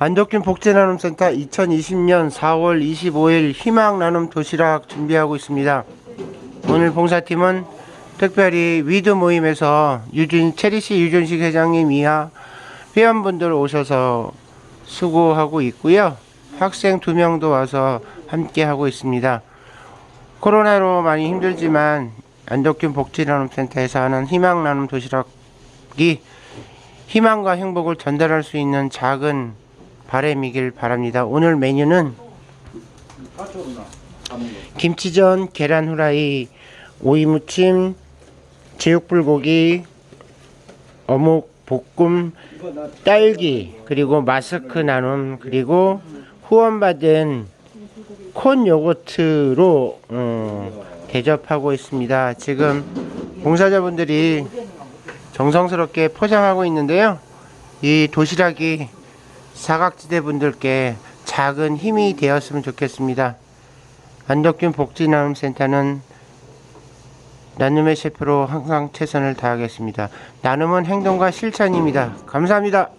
안덕균 복지나눔센터 2020년 4월 25일 희망나눔 도시락 준비하고 있습니다. 오늘 봉사팀은 특별히 위드 모임에서 유준 체리시 유준식 회장님 이하 회원분들 오셔서 수고하고 있고요. 학생 두 명도 와서 함께 하고 있습니다. 코로나로 많이 힘들지만 안덕균 복지나눔센터에서 하는 희망나눔 도시락이 희망과 행복을 전달할 수 있는 작은 바램이길 바랍니다. 오늘 메뉴는 김치전, 계란 후라이, 오이 무침, 제육불고기, 어묵 볶음, 딸기, 그리고 마스크 나눔, 그리고 후원받은 콘 요거트로 어, 대접하고 있습니다. 지금 봉사자분들이 정성스럽게 포장하고 있는데요. 이 도시락이 사각지대 분들께 작은 힘이 되었으면 좋겠습니다. 안덕균 복지나눔센터는 나눔의 셰프로 항상 최선을 다하겠습니다. 나눔은 행동과 실천입니다. 감사합니다.